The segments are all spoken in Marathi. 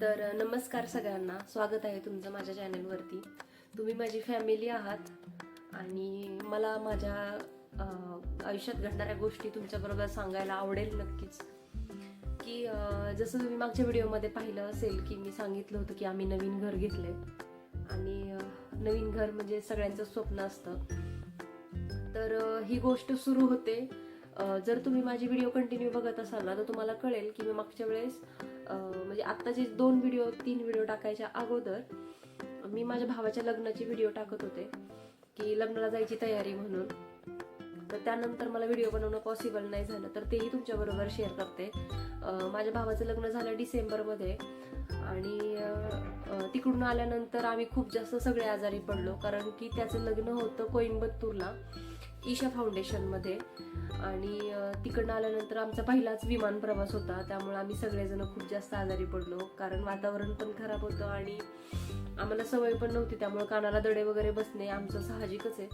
तर नमस्कार सगळ्यांना. स्वागत आहे तुमचं माझ्या चॅनलवरती तुम्ही माझी फॅमिली आहात आणि मला माझ्या आयुष्यात घडणाऱ्या गोष्टी तुमच्याबरोबर सांगायला आवडेल नक्कीच. की जसं तुम्ही मागच्या व्हिडिओमध्ये पाहिलं असेल की मी सांगितलं होतं की आम्ही नवीन घर घेतले आणि नवीन घर म्हणजे सगळ्यांचं स्वप्न असतं. तर ही गोष्ट सुरू होते. जर तुम्ही माझी व्हिडिओ कंटिन्यू बघत असाल ना तर तुम्हाला कळेल की मी मागच्या वेळेस म्हणजे आत्ताचे दोन व्हिडिओ तीन व्हिडिओ टाकायच्या अगोदर मी माझ्या भावाच्या लग्नाची व्हिडिओ टाकत होते की लग्नाला जायची तयारी म्हणून. तर त्यानंतर मला व्हिडिओ बनवणं पॉसिबल नाही झालं तर तेही तुमच्याबरोबर शेअर करते. माझ्या भावाचं लग्न झालं डिसेंबरमध्ये आणि तिकडून आल्यानंतर आम्ही खूप जास्त सगळे आजारी पडलो कारण की त्याचं लग्न होतं कोइंबतूरला ईशा फाउंडेशनमध्ये आणि तिकडनं आल्यानंतर आमचा पहिलाच विमान प्रवास होता. त्यामुळे आम्ही सगळेजण खूप जास्त आजारी पडलो. कारण वातावरण पण खराब होतं आणि आम्हाला सवय पण नव्हती. त्यामुळे कानाला दडे वगैरे बसणे आमचं साहजिकच आहे.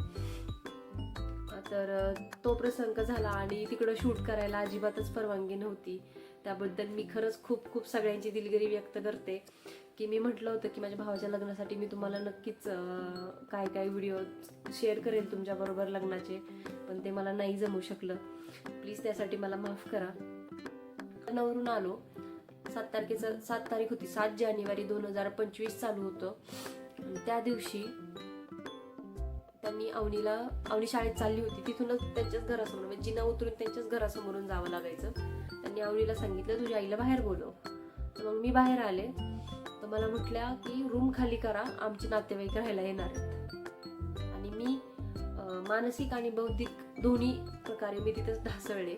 तर तो प्रसंग झाला आणि तिकडं शूट करायला अजिबातच परवानगी नव्हती. त्याबद्दल मी खरंच खूप खूप सगळ्यांची दिलगिरी व्यक्त करते. की मी म्हटलं होतं की माझ्या भावाच्या लग्नासाठी मी तुम्हाला नक्कीच काय काय व्हिडिओ शेअर करेल तुमच्याबरोबर लग्नाचे पण ते मला नाही जमू शकलं. प्लीज त्यासाठी मला माफ करा. लग्नावरून आलो. सात तारखेचं सात तारीख होती सात जानेवारी दोन हजार पंचवीस चालू होतं. त्या दिवशी त्यांनी अवनीला अवनी शाळेत चालली होती. तिथूनच त्यांच्याच घरासमोर म्हणजे जिना उतरून त्यांच्याच घरासमोरून जावं लागायचं. त्यांनी अवनीला सांगितलं तुझ्या आईला बाहेर बोलव. तर मग मी बाहेर आले. तर मला म्हटल्या की रूम खाली करा आमचे नातेवाईक राहायला येणार आहेत. आणि मी मानसिक आणि बौद्धिक दोन्ही प्रकारे मी तिथेच ढासळले.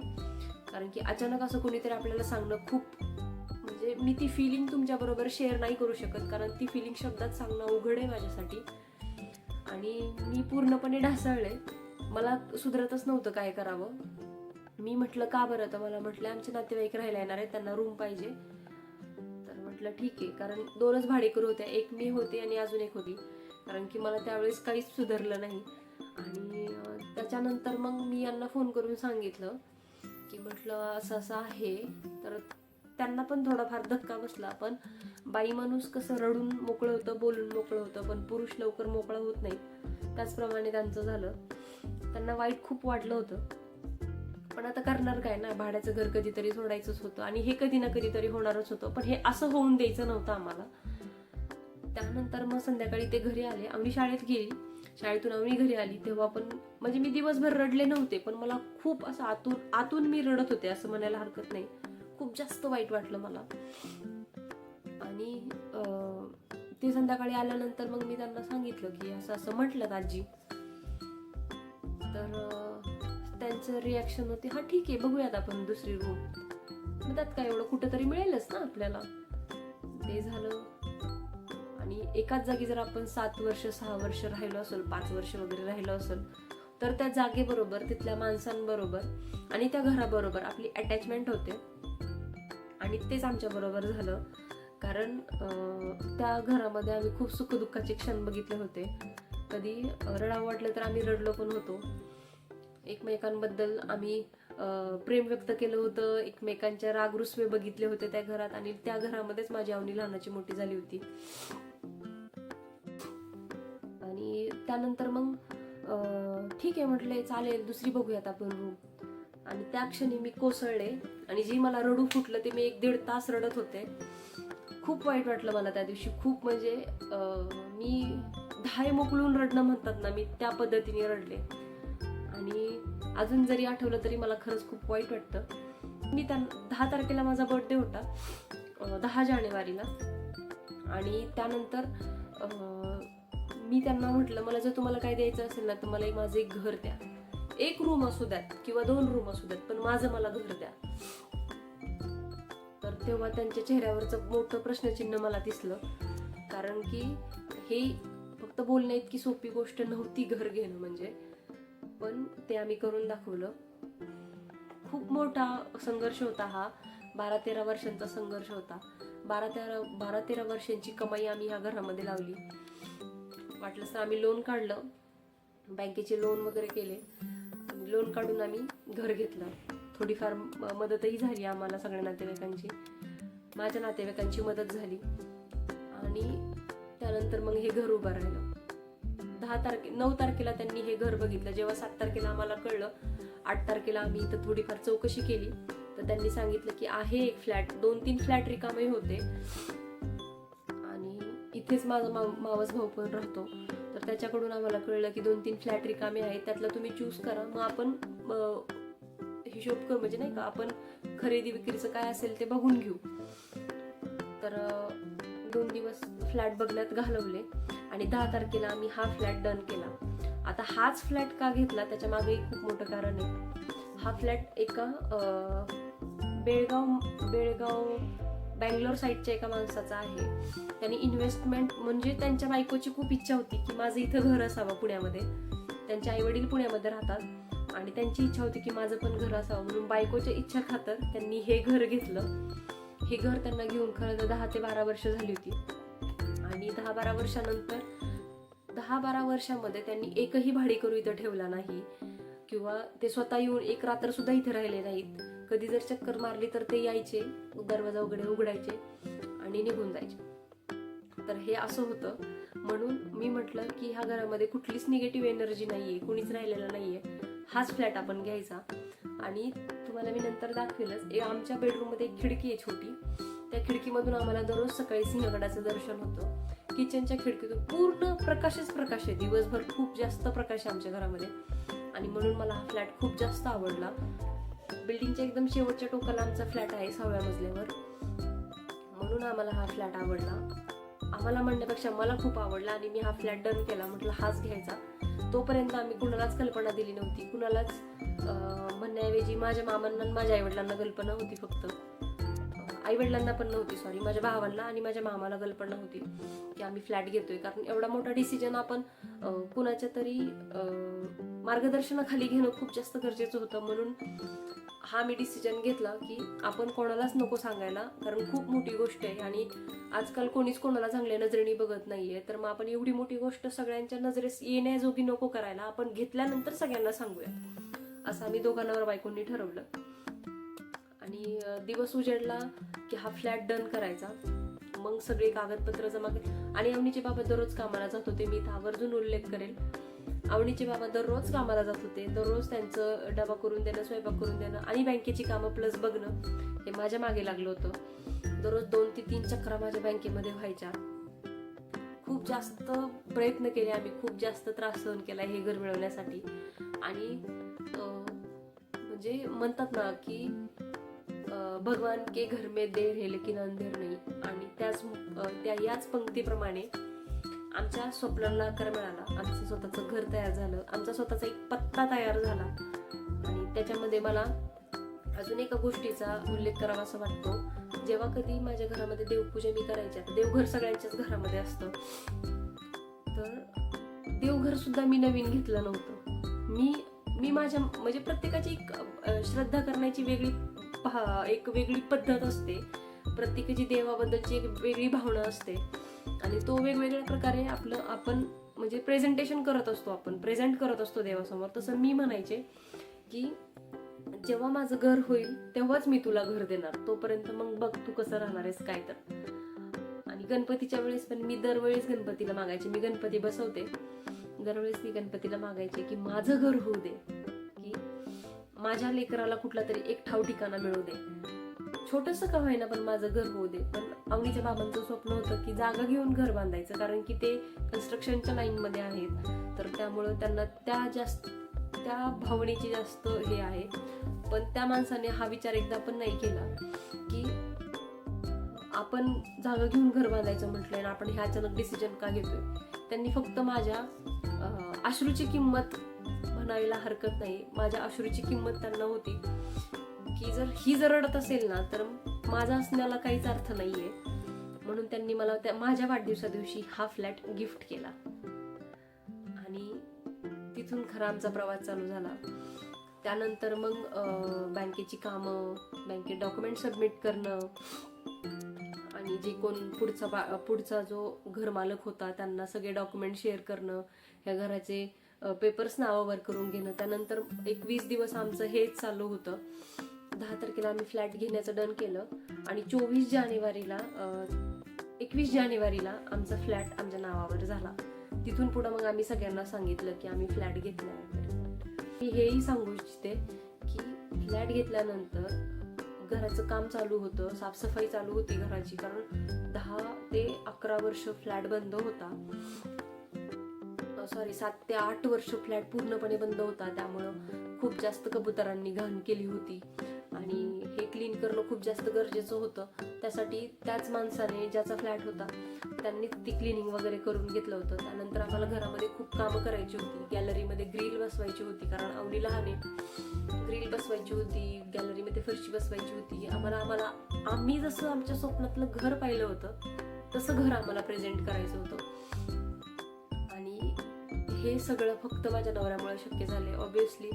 कारण की अचानक असं कोणीतरी आपल्याला सांगणं खूप म्हणजे मी ती फिलिंग तुमच्याबरोबर शेअर नाही करू शकत. कारण ती फिलिंग शब्दात सांगणं उघड आहे माझ्यासाठी. आणि मी पूर्णपणे ढासळले. मला सुधरतच नव्हतं काय करावं. मी म्हटलं का बरं? तर मला म्हटलं आमचे नातेवाईक राहायला येणार आहे त्यांना रूम पाहिजे. तर म्हटलं ठीक आहे. कारण दोनच भाडेकरू होत्या एक मी होते आणि अजून एक होती. कारण की मला त्यावेळेस काहीच सुधारलं नाही. आणि त्याच्यानंतर मग मी यांना फोन करून सांगितलं की म्हटलं असं असं आहे. तर त्यांना पण थोडाफार धक्का बसला. पण बाई माणूस कसं रडून मोकळं होतं बोलून मोकळं होतं पण पुरुष लवकर मोकळा होत नाही. त्याचप्रमाणे त्यांचं झालं. त्यांना वाईट खूप वाटलं होतं. पण आता करणार काय ना? भाड्याचं घर कधीतरी सोडायचंच होतं आणि हे कधी ना कधीतरी होणारच होतं. पण हे असं होऊन द्यायचं नव्हतं आम्हाला. त्यानंतर मग संध्याकाळी ते घरी आले. आम्ही शाळेत गेली. शाळेतून आम्ही घरी आली. तेव्हा पण म्हणजे मी दिवसभर रडले नव्हते पण मला खूप असं आतून आतून मी रडत होते असं म्हणायला हरकत नाही. खूप जास्त वाईट वाटलं मला. आणि ते संध्याकाळी आल्यानंतर मग मी त्यांना सांगितलं की असं असं म्हटलं आजी तर त्यांचं रिॲक्शन होते हा ठीक आहे बघूयात आपण दुसरी रूम मग त्यात काय एवढं कुठंतरी मिळेलच ना आपल्याला. ते झालं. आणि एकाच जागी जर आपण सात वर्ष सहा वर्ष राहिलो असेल पाच वर्ष वगैरे राहिलो असेल तर त्या जागेबरोबर तिथल्या माणसांबरोबर आणि त्या घराबरोबर आपली अटॅचमेंट होते. आणि तेच आमच्याबरोबर झालं. कारण त्या घरामध्ये आम्ही खूप सुखदुःखाचे क्षण बघितले होते. कधी रडावं वाटलं तर आम्ही रडलो पण होतो. एकमेकांबद्दल आम्ही प्रेम व्यक्त केलं होतं. एकमेकांच्या रागरुस्वे बघितले होते त्या घरात आणि त्या घरामध्येच माझी आवनी लहानाची मोठी झाली होती. आणि त्यानंतर मग ठीक आहे म्हटले चालेल दुसरी बघूयात आपण रूम आणि त्या क्षणी मी कोसळले आणि जी मला रडू फुटलं ते मी एक दीड तास रडत होते. खूप वाईट वाटलं मला त्या दिवशी. खूप म्हणजे मी धाय मोकळून रडणं म्हणतात ना मी त्या पद्धतीने रडले. आणि अजून जरी आठवलं तरी मला खरंच खूप वाईट वाटतं. मी त्या दहा तारखेला माझा बर्थडे होता दहा जानेवारीला. आणि त्यानंतर मी त्यांना म्हटलं मला जर तुम्हाला काय द्यायचं असेल ना तर मला एक माझं एक घर द्या. एक रूम असू द्यात किंवा दोन रूम असू द्यात पण माझं मला घर द्या. तर तेव्हा त्यांच्या चेहऱ्यावरचं मोठं प्रश्नचिन्ह मला दिसलं. कारण की हे फक्त बोलण्या इतकी सोपी गोष्ट नव्हती घर घेणं म्हणजे. पण ते आम्ही करून दाखवलं. खूप मोठा संघर्ष होता हा. बारा तेरा वर्षांचा संघर्ष होता. बारा तेरा बारा तेरा वर्षांची कमाई आम्ही ह्या घरामध्ये लावली. वाटलं तर आम्ही लोन काढलं. बँकेचे लोन वगैरे केले. लोन काढून आम्ही घर घेतलं. थोडीफार म- मदतही झाली आम्हाला सगळ्या नातेवाईकांची. माझ्या नातेवाईकांची मदत झाली. आणि त्यानंतर मग हे घर उभं राहिलं. दहा तारखे नऊ तारखेला त्यांनी हे घर बघितलं. जेव्हा सात तारखेला आम्हाला कळलं आठ तारखेला आम्ही इथं थोडीफार चौकशी केली. तर त्यांनी सांगितलं की आहे एक फ्लॅट. दोन तीन फ्लॅट रिकामे होते. इथेच माझा मा मावस भाऊ पण राहतो. तर त्याच्याकडून आम्हाला कळलं की दोन तीन फ्लॅट रिकामे आहेत त्यातला तुम्ही चूज करा. मग आपण हिशोब कर म्हणजे नाही का आपण खरेदी विक्रीचं काय असेल ते बघून घेऊ. तर दोन दिवस फ्लॅट बघण्यात घालवले आणि दहा तारखेला आम्ही हा फ्लॅट डन केला. आता हाच फ्लॅट का घेतला त्याच्यामागे एक खूप मोठं कारण आहे. हा फ्लॅट एका बेळगाव बेळगाव बँगलोर साईडच्या एका माणसाचा आहे. त्यांनी इन्व्हेस्टमेंट म्हणजे त्यांच्या बायकोची खूप इच्छा होती की माझं इथं घर असावं पुण्यामध्ये. त्यांचे आई वडील पुण्यामध्ये राहतात आणि त्यांची इच्छा होती की माझं पण घर असावं. म्हणून बायकोच्या इच्छा खातर त्यांनी हे घर घेतलं. हे घर त्यांना घेऊन खरं तर दहा ते बारा वर्ष झाली होती. आणि दहा बारा वर्षानंतर दहा बारा वर्षामध्ये त्यांनी एकही भाडेकरू इथं ठेवला नाही. किंवा ते स्वतः येऊन एक रात्र सुद्धा इथे राहिले नाहीत. कधी जर चक्कर मारली तर ते यायचे दरवाजा उघडे उघडायचे आणि निघून जायचे. तर हे असं होतं. म्हणून मी म्हटलं की ह्या घरामध्ये कुठलीच निगेटिव्ह एनर्जी नाहीये कुणीच राहिलेलं नाहीये. हाच फ्लॅट आपण घ्यायचा. आणि तुम्हाला मी नंतर दाखवेलच ए आमच्या बेडरूममध्ये एक खिडकी आहे छोटी. त्या खिडकीमधून आम्हाला दररोज सकाळी सिंहगडाचं दर्शन होतं. किचनच्या खिडकीतून पूर्ण प्रकाशच प्रकाश आहे. दिवसभर खूप जास्त प्रकाश आहे आमच्या घरामध्ये. आणि म्हणून मला हा फ्लॅट खूप जास्त आवडला. बिल्डिंगच्या एकदम शेवटच्या टोकाला आमचा फ्लॅट आहे सहाव्या मजल्यावर. म्हणून आम्हाला हा फ्लॅट आवडला. आम्हाला म्हणण्यापेक्षा मला खूप आवडला आणि मी हा फ्लॅट डन केला. म्हटलं हाच घ्यायचा. तोपर्यंत आम्ही कुणालाच कल्पना दिली नव्हती. कुणालाच म्हणण्याऐवजी माझ्या मामांना माझ्या आईवडिलांना कल्पना होती फक्त. आई वडिलांना पण नव्हती सॉरी माझ्या भावांना आणि माझ्या मामाला कल्पना होती की आम्ही फ्लॅट घेतोय. कारण एवढा मोठा डिसिजन आपण कुणाच्या तरी मार्गदर्शनाखाली घेणं खूप जास्त गरजेचं होतं. म्हणून हा मी डिसिजन घेतला की आपण कोणालाच नको सांगायला कारण खूप मोठी गोष्ट आहे. आणि आजकाल कोणीच कोणाला चांगल्या नजरेने बघत नाहीये. तर मग आपण एवढी मोठी गोष्ट सगळ्यांच्या नजरेस येण्याजोगी नको करायला. आपण घेतल्यानंतर सगळ्यांना सांगूया. असं आम्ही दोघांवर बायकोंनी ठरवलं. आणि दिवस उजेडला की हा फ्लॅट डन करायचा. मग सगळे कागदपत्र जमा केले आणि अवनीचे बाबा दररोज कामाला जात होते मी इथं आवर्जून उल्लेख करेल. आवणीचे बाबा दररोज कामाला जात होते दररोज त्यांचं डबा करून देणं स्वयंपाक करून देणं आणि बँकेची कामं प्लस बघणं हे माझ्या मागे लागलं होतं. दररोज दोन ते तीन चक्रा माझ्या बँकेमध्ये व्हायच्या. खूप जास्त प्रयत्न केले आम्ही खूप जास्त त्रास सहन केला हे घर मिळवण्यासाठी. आणि म्हणजे म्हणतात ना की भगवान के घर में देर है लेकिन अंधेर नाही. आणि त्याच त्या याच पंक्तीप्रमाणे आमच्या स्वप्नाला आकार मिळाला. आमचं स्वतःचं घर तयार झालं. आमचा स्वतःचा एक पत्ता तयार झाला. आणि त्याच्यामध्ये मला अजून एका गोष्टीचा उल्लेख करावा असं वाटतो. जेव्हा कधी माझ्या घरामध्ये देवपूजा मी करायची आता देवघर सगळ्यांच्याच घरामध्ये असतं. तर देवघर सुद्धा मी नवीन घेतलं नव्हतं. मी मी माझ्या म्हणजे प्रत्येकाची एक श्रद्धा करण्याची वेगळी पहा- एक वेगळी पद्धत असते. प्रत्येकाची देवाबद्दलची एक वेगळी भावना असते. आणि तो वेगवेगळ्या प्रकारे आपलं आपण म्हणजे प्रेझेंटेशन करत असतो आपण. प्रेझेंट करत असतो देवासमोर. तसं मी म्हणायचे की जेव्हा माझं घर होईल तेव्हाच मी तुला घर देणार. तोपर्यंत मग बघ तू कसं राहणार आहेस काय तर. आणि गणपतीच्या वेळेस पण मी दरवेळेस गणपतीला मागायचे. मी गणपती बसवते. दरवेळेस मी गणपतीला मागायचे की माझं घर होऊ दे. माझ्या लेकराला कुठला तरी एक ठाव ठिकाणा मिळू दे. छोटस का होईना पण माझं घर होऊ दे. पण अवनीच्या बाबांचं स्वप्न होतं की जागा घेऊन घर बांधायचं कारण की ते कन्स्ट्रक्शनच्या लाईन मध्ये आहेत. तर त्यामुळं त्यांना त्या जास्त त्या भावनेची जास्त हे आहे. पण त्या माणसाने हा विचार एकदा पण नाही केला की आपण जागा घेऊन घर बांधायचं म्हटलंय आणि आपण हे अचानक डिसिजन का घेतोय? त्यांनी फक्त माझ्या अश्रूची किंमत म्हणायला हरकत नाही. माझ्या अश्रूची किंमत त्यांना होती. की जर ही जर रडत असेल ना तर माझा असण्याला काहीच अर्थ नाहीये. म्हणून त्यांनी मला त्या माझ्या वाढदिवसा दिवशी हा फ्लॅट गिफ्ट केला. आणि तिथून खरा आमचा प्रवास चालू झाला. त्यानंतर मग बँकेची कामं बँकेत डॉक्युमेंट सबमिट करणं आणि जे कोण पुढचा बा- पुढचा जो घरमालक होता त्यांना सगळे डॉक्युमेंट शेअर करणं ह्या घराचे पेपर्स नावावर करून घेणं. त्यानंतर एक वीस दिवस आमचं हेच चालू होतं. दहा तारखेला आम्ही फ्लॅट घेण्याचं डन केलं. आणि चोवीस जानेवारीला एकवीस जानेवारीला आमचा फ्लॅट आमच्या नावावर झाला. तिथून पुढं मग आम्ही सगळ्यांना सांगितलं की आम्ही फ्लॅट घेतला आहे मी हेही सांगू इच्छिते की फ्लॅट घेतल्यानंतर घराचं काम चालू होतं. साफसफाई चालू होती घराची. कारण दहा ते अकरा वर्ष फ्लॅट बंद होता. सॉरी सात ते आठ वर्ष फ्लॅट पूर्णपणे बंद होता. त्यामुळं खूप जास्त कबुतरांनी घाण केली होती. आणि हे क्लीन करणं खूप जास्त गरजेचं होतं. त्यासाठी त्याच माणसाने ज्याचा फ्लॅट होता त्यांनी ती क्लिनिंग वगैरे करून घेतलं होतं. त्यानंतर आम्हाला घरामध्ये खूप कामं करायची होती. गॅलरीमध्ये ग्रिल बसवायची होती कारण अवनी लहान आहे. ग्रिल बसवायची होती गॅलरीमध्ये फरशी बसवायची होती. आम्हाला आम्हाला आम्ही जसं आमच्या स्वप्नातलं घर पाहिलं होतं तसं घर आम्हाला प्रेझेंट करायचं होतं. हे सगळं फक्त माझ्या नवऱ्यामुळे शक्य झाले ऑब्विसली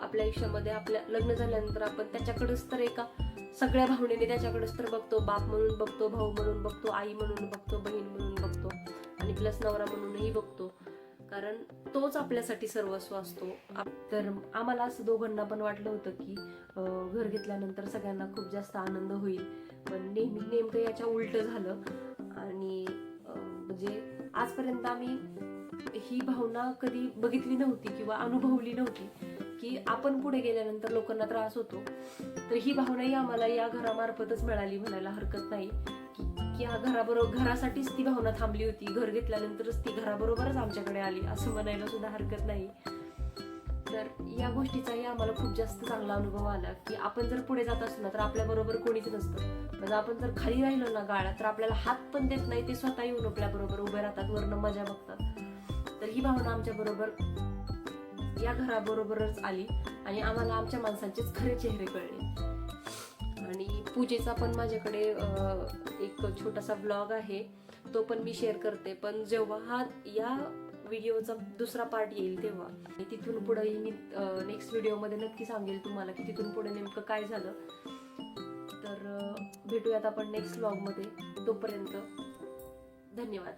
आपल्या आयुष्यामध्ये आपल्या लग्न झाल्यानंतर आपण त्याच्याकडेच तर एका सगळ्या भावनेने त्याच्याकडेच तर बघतो. बाप म्हणून बघतो भाऊ म्हणून बघतो आई म्हणून बघतो बहीण म्हणून बघतो आणि प्लस नवरा म्हणूनही बघतो. कारण तोच आपल्यासाठी सर्वस्व असतो. तर आम्हाला असं दोघांना पण वाटलं होतं की घर घेतल्यानंतर सगळ्यांना खूप जास्त आनंद होईल. पण नेहमी नेमकं याच्या उलट झालं आणि म्हणजे आजपर्यंत आम्ही ही भावना कधी बघितली नव्हती किंवा अनुभवली नव्हती की आपण पुढे गेल्यानंतर लोकांना त्रास होतो तर ही भावनाही आम्हाला या घरामार्फतच मिळाली म्हणायला हरकत नाही. की या घराबरोबर घरासाठीच ती भावना थांबली होती घर घेतल्यानंतरच ती घराबरोबरच आमच्याकडे आली असं म्हणायला सुद्धा हरकत नाही. तर या गोष्टीचाही आम्हाला खूप जास्त चांगला अनुभव आला की आपण जर पुढे जात असलो ना तर आपल्या बरोबर कोणीच नसतं. म्हणजे आपण जर खाली राहिलो ना गाळा तर आपल्याला हात पण देत नाही ते स्वतः येऊन आपल्या बरोबर उभे राहतात वरनं मजा बघतात. ही भावना आमच्या बरोबर या घराबरोबरच आली आणि आम्हाला आमच्या माणसांचेच खरे चेहरे कळले. आणि पूजेचा पण माझ्याकडे एक छोटासा ब्लॉग आहे. तो पण मी शेअर करते. पण जेव्हा हा या व्हिडिओचा दुसरा पार्ट येईल तेव्हा. आणि तिथून पुढेही मी नेक्स्ट व्हिडिओमध्ये नक्की सांगेल तुम्हाला की तिथून पुढे नेमकं काय झालं. तर भेटूयात आपण नेक्स्ट ब्लॉगमध्ये तोपर्यंत धन्यवाद.